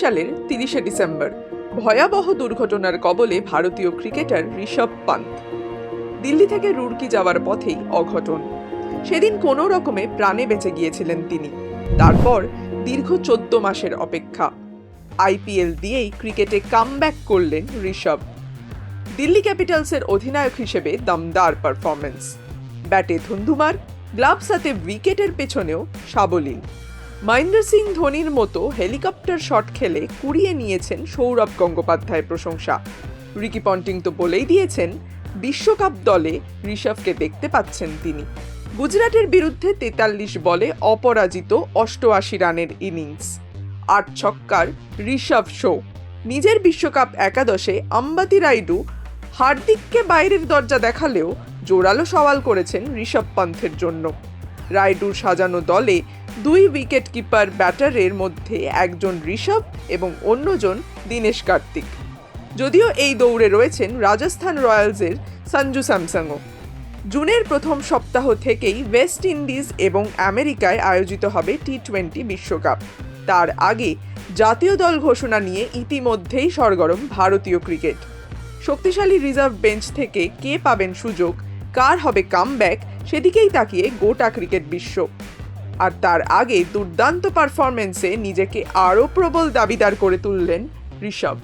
সালের তিরিশে ডিসেম্বর, ভয়াবহ দুর্ঘটনার কবলে ভারতীয় ক্রিকেটার ঋষভ পান্ত দিল্লি থেকে রুড়কি যাওয়ার পথেই অঘটন। সেদিন কোনো রকমে প্রাণে বেঁচে গিয়েছিলেন তিনি। তারপর দীর্ঘ চোদ্দ মাসের অপেক্ষা। আইপিএল দিয়েই ক্রিকেটে কামব্যাক করলেন ঋষভ। দিল্লি ক্যাপিটালসের অধিনায়ক হিসেবে দমদার পারফরমেন্স ব্যাটে ধুন্ধুমার, গ্লাভস হাতে উইকেটের পেছনেও সাবলীল। মহেন্দ্র সিং ধোনির মতো হেলিকপ্টার শট খেলে কুড়িয়ে নিয়েছেন সৌরভ গঙ্গোপাধ্যায়ের প্রশংসা। রিকি পন্টিং তো বলেই দিয়েছেন, বিশ্বকাপ দলে ঋষভকে দেখতে পাচ্ছেন তিনি। গুজরাটের বিরুদ্ধে তেতাল্লিশ বলে অপরাজিত অষ্টআশি রানের ইনিংস। আট ছক্কার ঋষভ শো। নিজের বিশ্বকাপ একাদশে আম্বাতি রাইডু হার্দিককে বাইরের দরজা দেখালেও জোরালো সওয়াল করেছেন ঋষভ পন্থের জন্য। রাইডুর সাজানো দলে দুই উইকেট কিপার ব্যাটারের মধ্যে একজন ঋষভ এবং অন্যজন দীনেশ কার্তিক। যদিও এই দৌড়ে রয়েছেন রাজস্থান রয়্যালসের সঞ্জু স্যামসাংও। জুনের প্রথম সপ্তাহ থেকেই ওয়েস্ট ইন্ডিজ এবং আমেরিকায় আয়োজিত হবে টি টোয়েন্টি বিশ্বকাপ। তার আগে জাতীয় দল ঘোষণা নিয়ে ইতিমধ্যেই সরগরম ভারতীয় ক্রিকেট। শক্তিশালী রিজার্ভ বেঞ্চ থেকে কে পাবেন সুযোগ, কার হবে কামব্যাক সেদিকেই তাকিয়ে গোটা ক্রিকেট বিশ্ব। আর তার আগে দুর্দান্ত পারফরমেন্সে নিজেকে আরও প্রবল দাবিদার করে তুললেন ঋষভ।